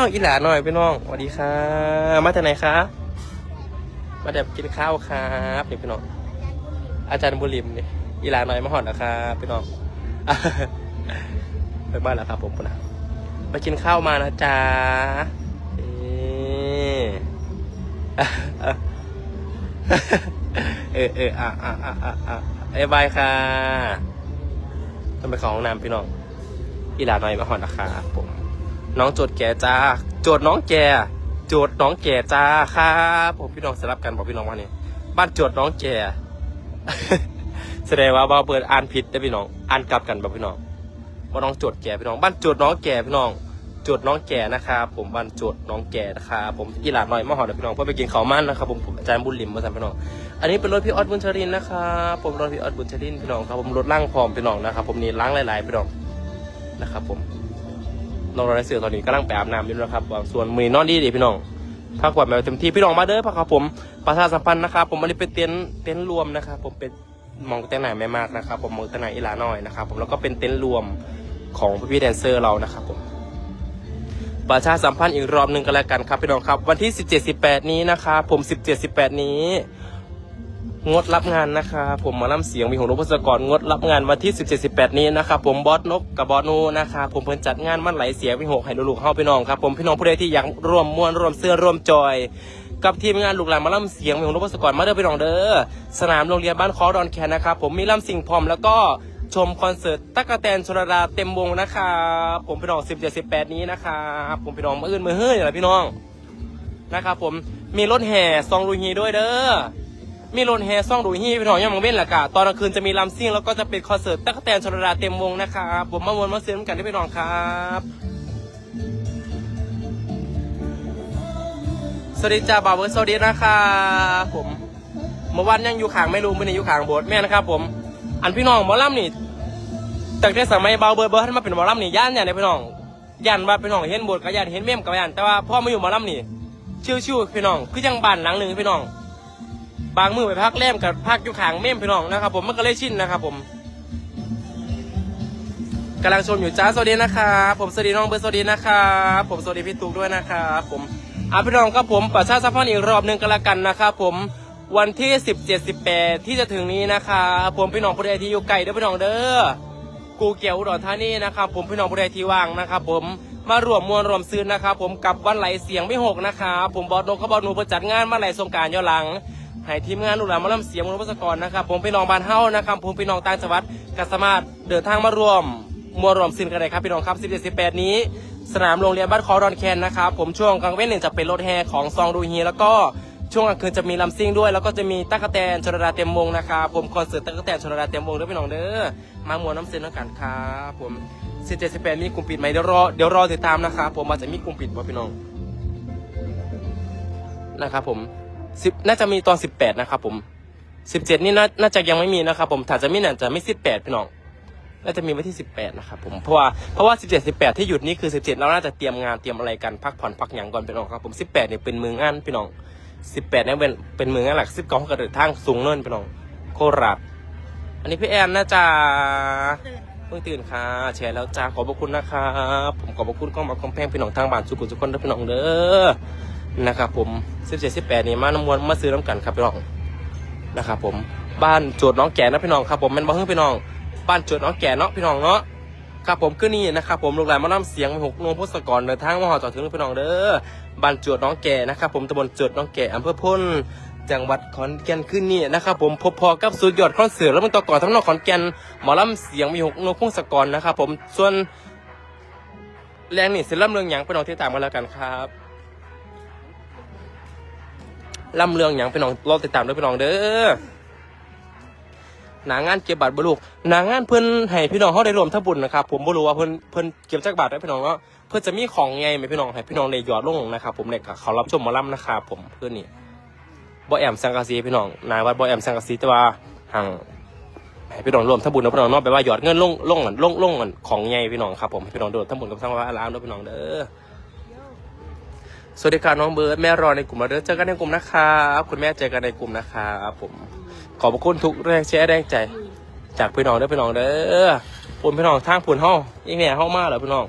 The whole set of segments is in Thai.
าวอีหลาหน่อยพี่น้องสวัสดีค่ะมาจากไหนคะมาแบบกินข้าวครับนี่พี่น้องอาจารย์บุริมนี่อีหลาหน่อยมาหอดนะครับพี่น้องไปบ้านแล้วครับผมนะไปกินข้าวมานะจ๊ะเออเอออะอะอะอะอะเอ้บายค่ะต้องไปเข้าห้องน้ำพี่น้องอีหลาหน่อยมาหอดนะครับผม น้องโจดแก่จ้า โจดน้องแก่ โจดน้องแก่จ้าครับผมพี่น้องสลับกันบอกพี่น้องว่านี่บ้านโจดน้องแก่ แสดงว่าบ่าวเปิดอ่านผิดได้พี่น้องอ่านกลับกันบอกพี่น้องว่าน้องโจดแก่พี่น้อง บ้านโจดน้องแก่พี่น้องโจดน้องแก่นะครับผมบ้านโจดน้องแก่นะครับผมอีหลาหน่อยมาหอดพี่น้องเพื่อไปกินข้าวมันนะครับผมผมอาจารย์บุญลิมมาสั่พี่น้องอันนี้เป็นรถพี่ออดบุญชรินนะครับผมรถพี่ออดบุญชรินพี่น้องครับผมรถล่างพร้อมพี่น้องนะครับผมนี่ล้างหลายๆพี่น้องนะครับผม น้องรอยเสือตอนนี้กำลังไปอาบน้ำอยู่นะครับส่วนมือนอนดีดีพี่น้องพักผ่อนแบบเต็มที่พี่น้องมาเด้อพักครับผมประชาสัมพันธ์นะครับ ผมอันนี้เป็นเต็นท์เต็นท์รวมนะครับ ผมเป็นมองแต่ไหนไม่มากนะครับ ผมมองแต่ไหนอีหลาน้อยนะครับ ผมแล้วก็เป็นเต็นท์รวมของพี่พี่แดนเซอร์เรานะครับผมประชาสัมพันธ์อีกรอบหนึ่งกันแล้วกันครับพี่น้องครับ วันที่ 17 18 นี้นะครับผม 17 18 นี้ งดรับงานนะครับผมหมาล่ำเสียงมีของนพศกรงดรับงานวันที่ 17 18 นี้นะครับผมบอสนกกับบอสนูนะครับผมเพิ่นจัดงานมันไหลเสียงมีหกให้ลูกๆเฮาพี่น้องครับผมพี่น้องผู้ใดที่อยากร่วมม่วนร่วมเสื้อร่วมจอย กับทีมงานลูกหลานมาล่ำเสียงมีของนพศกรมาเด้อพี่น้องเด้อสนามโรงเรียนบ้านคอดอนแคนนะครับผมมีล่ำสิ่งพร้อมแล้วก็ชมคอนเสิร์ตตั๊กแตนชลดาเต็มวงนะครับผมพี่น้อง17 18 นี้นะครับผมพี่น้องมืออื่นมือเฮ้ยอะไรพี่น้องนะครับผมมีรถแห่ซองลูฮีด้วยเด้อ มีรถแห่ซ่องดูฮี่พี่น้องยังมังเว้นหละกะตอนกลางคืนจะมีลำซิ่งแล้วก็จะเป็นคอนเสิร์ตตั๊กแตนชลดาเต็มวงนะครับผมมาวนมาเสียงกันได้พี่น้องครับสวัสดีจ้าบ่าวเบิร์สวัสดีนะครับผมเมื่อวานยังอยู่ขางไม่รู้ไม่ได้อยู่ขางโบสถ์แม่นะครับ ผม อันพี่น้องหมอลำนี่ตักแต่สมัยบ่าวเบิร์เบิร์ดให้มาเป็นหมอลำนี่ย่านอย่างไรพี่น้องย่านว่าพี่น้องเห็นโบสถ์กับย่านเห็นเมมกับย่านแต่ว่าพ่อมาอยู่หมอลำนี่ชิวๆพี่น้องคือยังบ้านหลังหนึ่งพี่น้อง บางมือไปพักแรมกับพักอยู่ขางเม่มพี่น้องนะครับผมมันก็เลยชินนะครับผมกำลังชมอยู่จ้าสวัสดีนะครับผมสวัสดีน้องเบิร์ดสวัสดีนะครับผมสวัสดีพี่ตุ๊กด้วยนะครับผมอะพี่น้องครับผมประชาสัมพันธ์อีกรอบหนึ่งกันละกันนะครับผมวันที่17 18ที่จะถึงนี้นะครับผมพี่น้องผู้ใดที่อยู่ไกลเด้อพี่น้องเด้อกูเกี่ยวอุดรธานีนะครับผมพี่น้องผู้ใดที่ว่างนะครับผมมารวมมวลรวมซื้อนะครับผมกับวันไหลเสียงไม่หกนะครับผมบอสนกเขาบอสหนูเพื่อจัดงานมาไหลสงการย้อนหลัง ให้ทีมงานลูกหลานมาลำเสียงมนุษยกรนะครับ ผมพี่น้องบ้านเฮานะครับ ผมพี่น้องต่างจังหวัดก็สามารถเดินทางมารวมมวลรวมสินกันได้ครับพี่น้องครับ 17 18 นี้ สนามโรงเรียนบ้านคอรอนแคนนะครับผมช่วงกลางเว้นหนึ่งจะเป็นรถแห่ของซองดูฮีแล้วก็ช่วงกลางคืนจะมีลำซิ่งด้วย แล้วก็จะมีตั๊กแตนชลดาเต็มวงนะครับผมคอนเสิร์ตตั๊กแตนชลดาเต็มวงด้วยพี่น้องเด้อมามวลน้ำเส้นแล้วกันครับผม17 18มีกลุ่มปิดไหมเดี๋ยวรอเดี๋ยวรอติดตามนะครับผมอาจจะมีกลุ่มปิดป่พี่น้องนะครับผม สิบน่าจะมีตอนสิบแปดนะครับผมสิบเจ็ดนี่น่าน่าจะยังไม่มีนะครับ ผมถ้าจะมีน่าจะไม่สิบแปดพี่น้องน่าจะมีวันที่สิบแปดนะครับผมเพราะว่าเพราะว่าสิบเจ็ดสิบแปดที่หยุดนี่คือสิบเจ็ดเราน่าจะเตรียมงานเตรียมอะไรกันพักผ่อนพักหยังก่อนพี่น้องครับผมสิบแปดเนี่ยเป็นมืองานพี่น้องสิบแปดเนี่ยเป็นเป็นมืองานหลักสิบก้าก็เดินทางสูงเนินพี่น้องโคราชอันนี้พี่แอนนะจ๊ะเพิ่งตื่นค่ะแชร์แล้วจ้าขอบพระคุณนะครับผมขอบพระคุณก็มาคอมแพงพี่น้องทางบ้านสุขุมทุกคนด้วยพี่น้องเด้อ นะครับผม17 18นี่มาน้ำมวนมาซื้อน้ำกันครับพี่น้องนะครับผมบ้านโจทย์น้องแก่นะพี่น้องครับผมแมันบ้านพี่น้อง บ้านโจทย์น้องแก่เนาะพี่น้องเนาะครับผมคือนี่นะครับผมลูกหลานมาน้ำเสียงหกนวงพุทธกรเดินทางมาหอจอดถึงพี่น้องเด้อบ้านจทย์น้องแก่นะครับผมตำบลจทย์น้องแก่อำเภอพ้นจังหวัดขอนแก่นขึ้นนี่นะครับผมพบพอกับสุดยอดคอนเสิร์ตแล้วมันต่อก่อนทั้งนอกขอนแก่นหมอลำเสียงมีหกนงพุทธกรนะครับผมส่วนแรงนี่เสร็จล่ำเรื่องหยังพี่น้องที่ตามมาแล้วกันครับ ล่ำเรื่องอย่างพี่น้องรอติดตามด้วยพี่น้องเด้อหนางานเก็บบัตรบลูกหนางานเพิ่อนให้พี่น้องเขาได้รวมทบุญนะครับผมบ่รู้ว่าเพิ่อนเพิ่อนเก็บจากบัตรได้พี่น้องเนาะเพิ่นจะมีของไงไหมพี่น้องให้พี่น้องได้หยอดลงนะครับผมเนี่ยเขารับชมมาล่ำนะครับผมเพื่อนนี่บ่แอมสังกะสีพี่น้องนายวัดบ่แอมสังกะสีแต่ว่าห่างให้พี่น้องรวมทบุญนะพี่น้องนาะแปว่าหยอดเงินลงลงลงลงของไงพี่น้องครับผมให้พี่น้องโดดทบุญกับสังวาอารามด้วยพี่น้องเด้อ สวัสดีค่ะน้องเบิร์ดแม่รอในกลุ่มเราเด้อเจอกันในกลุ่มนะครับคุณแม่เจอกันในกลุ่มนะครับผม ขอบพระคุณทุกแรงแชร์แรงใจ จากพี่น้องเด้อพี่น้องเด้อปุ่นพี่น้องทางปุ่นห้องยิ่งแหน่ห้องมากเหรอพี่น้อง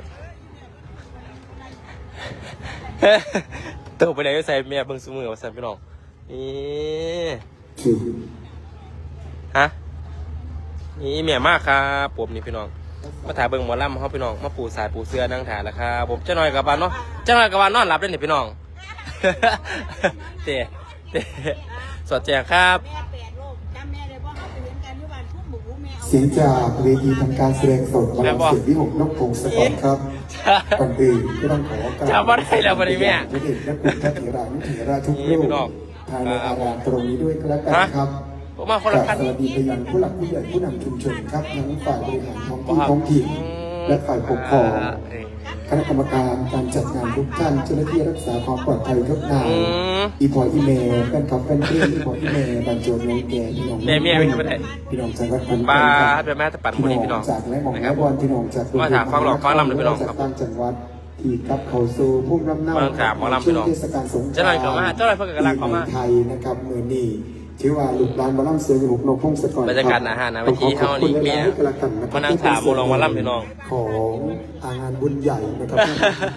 เตัวไปไหนก็ใส่เมียเบิ่งสมือว่าใส่พี่น้องนี่ฮะนี่เมียมากครับผมนี่พี่น้อง มาถ่ายเบิ่งหมอลำเขาพี่น้อง มาปูสายปูเสื้อนั่งถ่ายแล้วครับผมเจ้าหน่อยกับบ้านเนาะเจ้าหน่อยกับบ้านนอนหลับได้หนิพี่น้อง เตะเตะสดแจงครับแม่แปดโลกจำแม่ได้ว่าเขาไปเห็นกันที่บ้านพุ่มหมูแม่เอาเสียงจากเวทีทำการแสดงสดบอลลังก์เสียงวิหกนกพงศกรครับก่อนอื่นก็ต้องขอการจำบ่ได้แล้ววันนี้แม่พระเอกและคุณพระเถระนุเถระทุกนี่รูพี่ปน้องภายในอารามตรงนี้ด้วยก็แล้วกันครับ ผมมาคนละคันสวัสดีไปยังผู้หลักผู้ใหญ่ผู้นำชุมชนครับทั้งฝ่ายบริหารท้องที่ท้องถิ่นและฝ่ายปกครองเออคณะกรรมการการจัดงานทุกท่านเจ้าหน้าที่รักษาความปลอดภัยทุกนายอืมอีพออีเมลแฟนคลับแฟนเพลงอีพออีเมลบรรจงน้องแก่พี่น้องแม่เมียไม่ได้ไปไหนพี่น้องจังหวัดขอนปลาแก่นครับเป็นแม่แต่ปัดบุรีพี่น้องจากและหมองนะคและรับบอลพี่น้องจากมาถามฟังหลอกฟังลำเลยพี่น้องครับจากต่างจังหวัดที่กลับเข้าสู่พุ่มลำเนามาถามหมอลำพี่น้องช่วเทศกาลสงกรานต์เจ้าหน่อยเข้ามาเจ้าหน่อยเพิ่งกำลังเข้ามาปีใหไทยนะครับมือนี้ ถือว่าลูกหลานหมอลำเสืออยู่หกนกพงศกรบรรยากาศอาหารนะเมื่อกี้เฮานี่เมียมานั่งถามหมอลำหมอลำพี่น้องของอ่างานบุญใหญ่นะครับ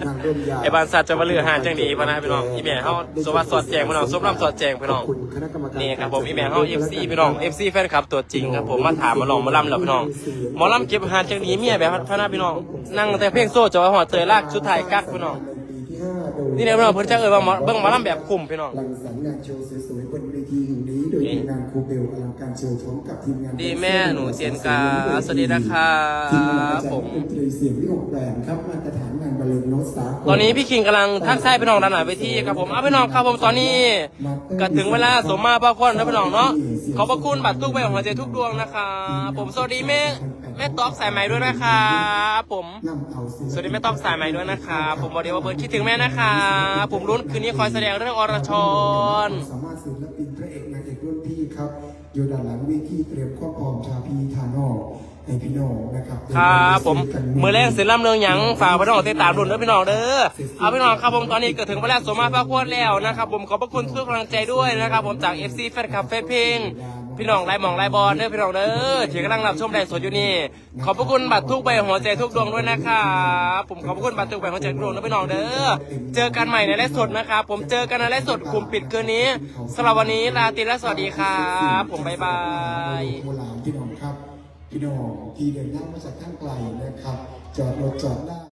งานร่วมใหญ่ไอ้บ้านสัตว์จะมาเลือหานจังดีพะนะพี่น้องอีแม่เฮาสวัสดิ์สอดแจงพี่น้องสมรำสอดแจงพี่น้องขบคุณคณะกรรมการนี่ครับผมอีแม่เฮา FC พี่น้อง FC แฟนคลับตัวจริงครับผมมาถามมาลองมาล่ำแล้วพี่น้องหมอล่ำเก็บอาหารจังดีเมียแบบพะนะพี่น้องนั่งแต่เพลงโซ่จะว่าหอดเตยลากชุดไทยกักพี่น้องในปีที่ห้าโดยนี่แหละพี่น้องเพิ่นจะเอ่ยว่าหมอเบิ่งหมอล่ำแบบคุ้มพี่น้อง หลังสรรค์งานโชว์สวยๆบนเวทีแห่งนี้โดยทีมงานครูเบลอลังการโชว์พร้อมกับทีมงานดีแม่หนูเซียนกาสวัสดีนะครับทีมงานอาจารผม ย์ดนตรีเสียงวิหกแบรนด์ครับมาตรฐานงานบรรเลงโน้ตสากล ตอนนี้พี่คิงกำลังทักทายพี่น้องด้านหน้าเวทีครับผมเอาพี่น้องครับผมตอนนี้ก็ถึงเวลาสมมาพระคนแล้วพี่น้องเนาะขอบพระคุณบัตรทุกใบของหัวใจทุกดวงนะครับผมสวัสดีแม่แม่ตอกสายไหมด้วยนะครับผม นำเอาศิลปินสวัสดีแม่ต้องสายใหม่ด้วยนะคะผมบอกเดียวว่าเบิร์ดคิดถึงแม่นะคะผมรุ่นคืนนี้คอยแสดงเรื่องอรชร สามารถศิลปินพระเอกนางเอกรุ่นพี่ครับอยู่ด้านหลังเวทีเตรียมความพร้อมชาพีทานอให้พี่น้องนะครับครับผมมือแรกเสร็จล่ำเรืองหยังฝากพี่น้องติดตามรุ่นด้วยพี่น้องเด้อเอาพี่น้องครับผมตอนนี้เกิดถึงเวลาสมมาพระควดแล้วนะครับผมขอบพระคุณทุกกำลังใจด้วยนะครับผมจาก FC แฟนคลับแฟนเพลง พี่น้องไลน์หมองไลน์บอลเด้อพี่น้องเด้อที่กำลังรับชมไลฟ์สดอยู่นี่ ขอบพระคุณบัตรทุกใบหัวใจทุกดวงด้วยนะครับผมขอบพระคุณบัตรทุกใบหัวใจทุกดวงนะพี่น้องเด้อเจอกันใหม่ในไลฟ์สดนะครับผมเจอกันในไลฟ์สดกลุ่มปิดคืนนี้สำหรับวันนี้ลาตรีและสวัสดีครับผมบ๊ายบายโบราณพี่น้องครับพี่น้องที่เดินทางมาจากทางไกลนะครับ จอดรถจอดได้